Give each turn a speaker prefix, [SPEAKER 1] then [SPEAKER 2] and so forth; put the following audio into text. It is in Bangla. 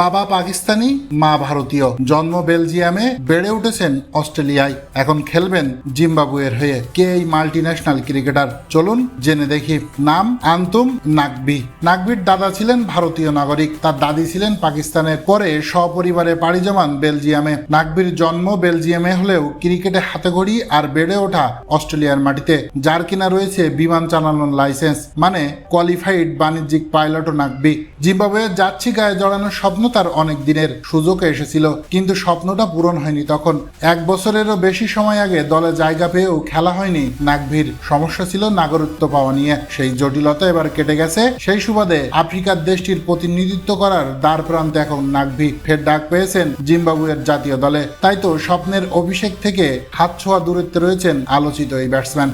[SPEAKER 1] বাবা পাকিস্তানি, মা ভারতীয়। জন্ম বেলজিয়ামে, বেড়ে উঠেছেন অস্ট্রেলিয়ায়। এখন খেলবেন জিম্বাবুয়ের হয়ে। কে এই মাল্টি ন্যাশনাল ক্রিকেটার চলুন জেনে দেখি। নাম আন্তুম নাকবি নাকবির দাদা ছিলেন ভারতীয় নাগরিক। তার দাদি ছিলেন পাকিস্তানের পরে সপরিবারে পাড়ি জমান বেলজিয়ামে। নাকবির জন্ম বেলজিয়ামে হলেও ক্রিকেটে হাতেখড়ি আর বেড়ে ওঠা অস্ট্রেলিয়ার মাটিতে। যার কিনা রয়েছে বিমান চালানোর লাইসেন্স। মানে কোয়ালিফাইড বাণিজ্যিক পাইলটও নাকবি জিম্বাবুয়ে যাচ্ছি গায়ে জড়ানোর স্বপ্ন তার অনেক দিনের সুযোগ এসেছিল, কিন্তু স্বপ্নটা পূরণ হয়নি তখন। এক বছরেরও বেশি সময় আগে দলে জায়গা পেয়েও খেলা হয়নি নাকভির সমস্যা ছিল নাগরিকত্ব পাওয়া নিয়ে। সেই জটিলতা এবার কেটে গেছে। সেই সুবাদে আফ্রিকার দেশটির প্রতিনিধিত্ব করার দ্বার প্রান্তে এখন নাকভি ফের ডাক পেয়েছেন জিম্বাবুয়ের জাতীয় দলে। তাই তো স্বপ্নের অভিষেক থেকে হাত ছোঁয়া দূরত্বে রয়েছেন আলোচিত এই ব্যাটসম্যান।